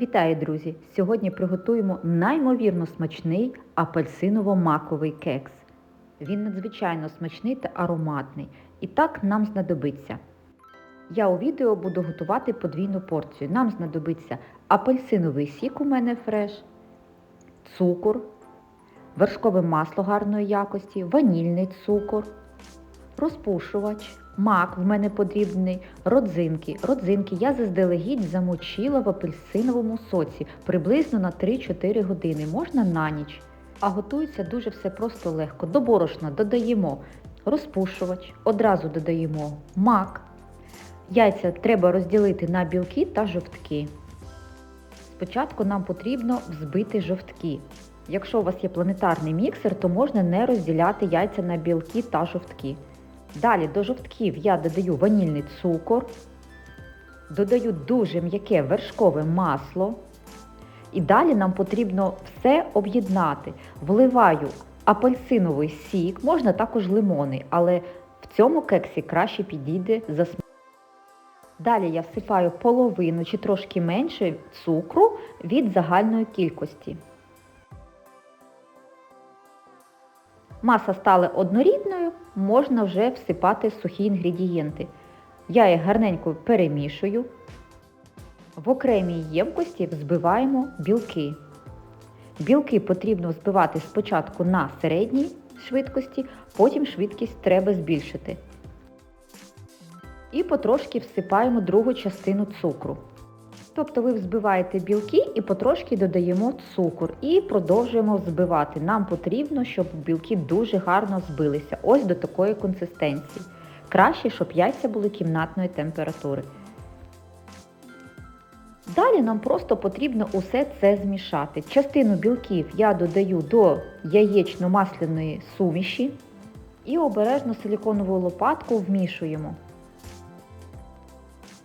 Вітаю, друзі! Сьогодні приготуємо неймовірно смачний апельсиново-маковий кекс. Він надзвичайно смачний та ароматний. І так нам знадобиться. Я у відео буду готувати подвійну порцію. Нам знадобиться апельсиновий сік у мене фреш, цукор, вершкове масло гарної якості, ванільний цукор, розпушувач, мак в мене потрібний, родзинки. Родзинки я заздалегідь замочила в апельсиновому соці приблизно на 3-4 години, можна на ніч. А готується дуже все просто легко. До борошна додаємо розпушувач, одразу додаємо мак. Яйця треба розділити на білки та жовтки. Спочатку нам потрібно взбити жовтки. Якщо у вас є планетарний міксер, то можна не розділяти яйця на білки та жовтки. Далі до жовтків я додаю ванільний цукор, додаю дуже м'яке вершкове масло. І далі нам потрібно все об'єднати. Вливаю апельсиновий сік, можна також лимонний, але в цьому кексі краще підійде за смак. Далі я всипаю половину чи трошки менше цукру від загальної кількості. Маса стала однорідною, можна вже всипати сухі інгредієнти. Я їх гарненько перемішую. В окремій ємкості взбиваємо білки. Білки потрібно взбивати спочатку на середній швидкості, потім швидкість треба збільшити. І потрошки всипаємо другу частину цукру. Тобто ви взбиваєте білки і потрошки додаємо цукор і продовжуємо взбивати. Нам потрібно, щоб білки дуже гарно збилися, ось до такої консистенції. Краще, щоб яйця були кімнатної температури. Далі нам просто потрібно усе це змішати. Частину білків я додаю до яєчно-масляної суміші і обережно силіконову лопатку вмішуємо.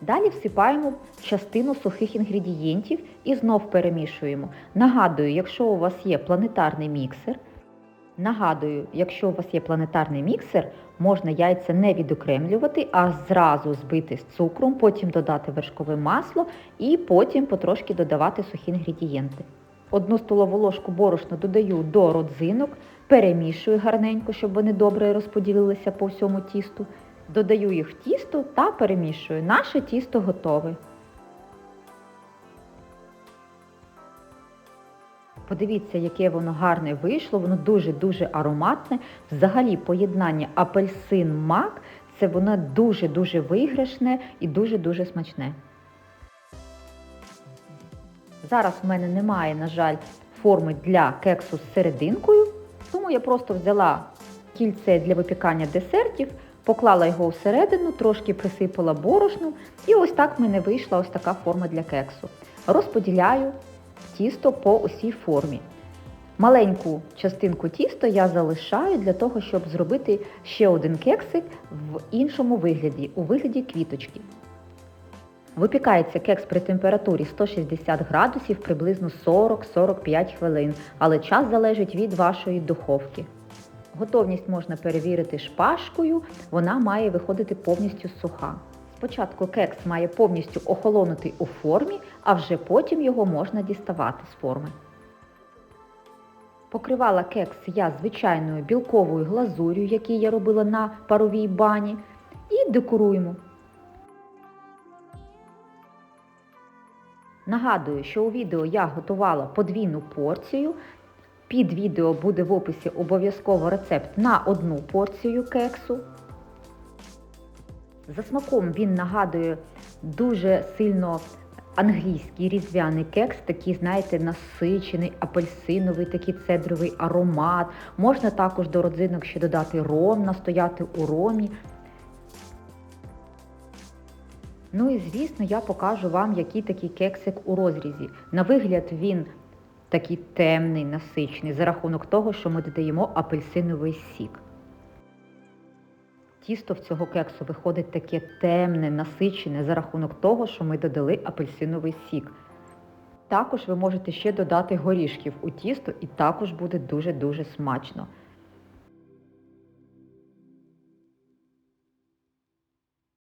Далі всипаємо частину сухих інгредієнтів і знов перемішуємо. Нагадую, якщо у вас є планетарний міксер, нагадую, якщо у вас є планетарний міксер, можна яйця не відокремлювати, а зразу збити з цукром, потім додати вершкове масло і потім потрошки додавати сухі інгредієнти. Одну столову ложку борошна додаю до родзинок, перемішую гарненько, щоб вони добре розподілилися по всьому тісту. Додаю їх в тісто та перемішую. Наше тісто готове. Подивіться, яке воно гарне вийшло, воно дуже-дуже ароматне. Взагалі поєднання апельсин-мак це воно дуже-дуже виграшне і дуже-дуже смачне. Зараз в мене немає, на жаль, форми для кексу з серединкою, тому я просто взяла кільце для випікання десертів, поклала його всередину, трошки присипала борошну, і ось так в мене вийшла ось така форма для кексу. Розподіляю тісто по усій формі. Маленьку частинку тіста я залишаю для того, щоб зробити ще один кексик в іншому вигляді, у вигляді квіточки. Випікається кекс при температурі 160 градусів приблизно 40-45 хвилин, але час залежить від вашої духовки. Готовність можна перевірити шпажкою, вона має виходити повністю суха. Спочатку кекс має повністю охолонути у формі, а вже потім його можна діставати з форми. Покривала кекс я звичайною білковою глазур'ю, яку я робила на паровій бані, і декоруємо. Нагадую, що у відео я готувала подвійну порцію. Під відео буде в описі обов'язково рецепт на одну порцію кексу. За смаком він нагадує дуже сильно англійський різдвяний кекс, такий, знаєте, насичений, апельсиновий, такий цедровий аромат. Можна також до родзинок ще додати ром, настояти у ромі. Ну і звісно, я покажу вам, який такий кексик у розрізі. На вигляд він такий темний, насичений, за рахунок того, що ми додаємо апельсиновий сік. Тісто в цього кексу виходить таке темне, насичене за рахунок того, що ми додали апельсиновий сік. Також ви можете ще додати горішків у тісто і також буде дуже-дуже смачно.